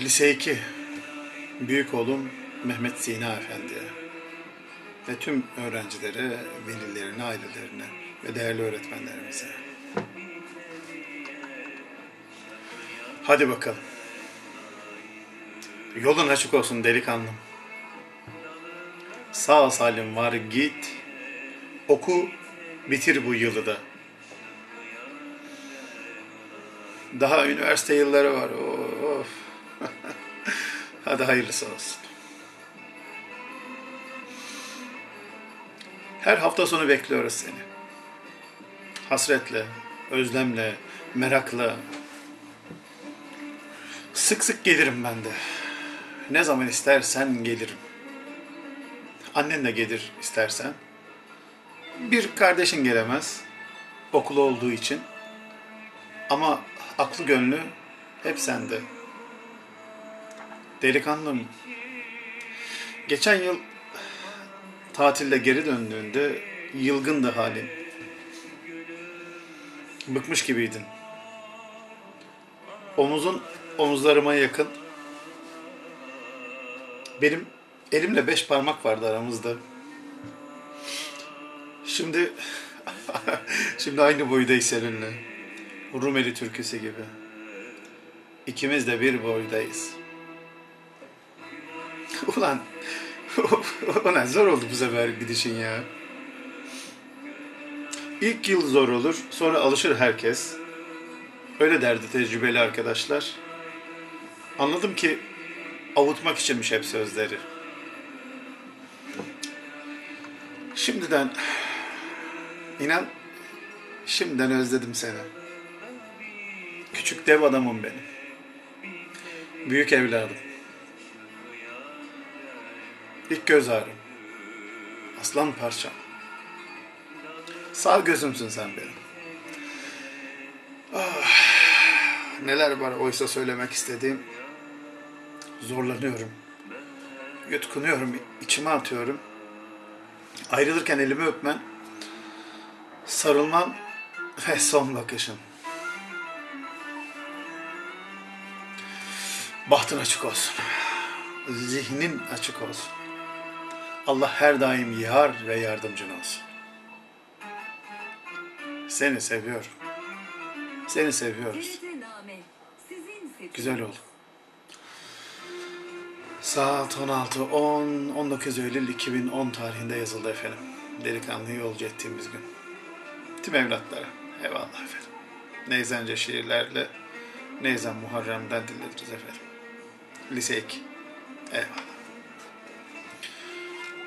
Lise 2 büyük oğlum Mehmet Sina Efendi'ye ve tüm öğrencilere, velilerine, ailelerine ve değerli öğretmenlerimize. Hadi bakalım. Yolun açık olsun delikanlım. Sağ salim var git. Oku bitir bu yılı da. Daha üniversite yılları var. Of. Hadi hayırlısı olsun. Her hafta sonu bekliyoruz seni. Hasretle, özlemle, merakla. Sık sık gelirim ben de. Ne zaman istersen gelirim. Annen de gelir istersen. Bir kardeşin gelemez. Okulu olduğu için. Ama aklı gönlü hep sende. Delikanlım. Geçen yıl tatilde geri döndüğünde yılgındı halin. Bıkmış gibiydin. Omuzun omuzlarıma yakın. Benim elimle beş parmak vardı aramızda. Şimdi şimdi aynı boydayız seninle. Rumeli türküsü gibi. İkimiz de bir boydayız. Ulan ulan zor oldu bu sefer gidişin ya. İlk yıl zor olur, sonra alışır herkes. Öyle derdi tecrübeli arkadaşlar. Anladım ki avutmak içinmiş hep sözleri. Şimdiden inan şimdiden özledim seni. Küçük dev adamım benim. Büyük evladım. İlk göz ağrım. Aslan parçam. Sağ gözümsün sen benim. Ah, neler var oysa söylemek istediğim. Zorlanıyorum. Yutkunuyorum, içime atıyorum. Ayrılırken elimi öpmen, sarılman ve son bakışın. Bahtın açık olsun. Zihnin açık olsun. Allah her daim yar ve yardımcın olsun. Seni seviyorum. Seni seviyoruz. Güzel ol. Saat 16, 10, 19 Eylül 2010 tarihinde yazıldı efendim. Delikanlıyı yolcu ettiğimiz gün. Tüm evlatlara. Eyvallah efendim. Neyzence şiirlerle Neyzen Muharrem'den dinlediniz efendim. Lise 2. Eyvallah.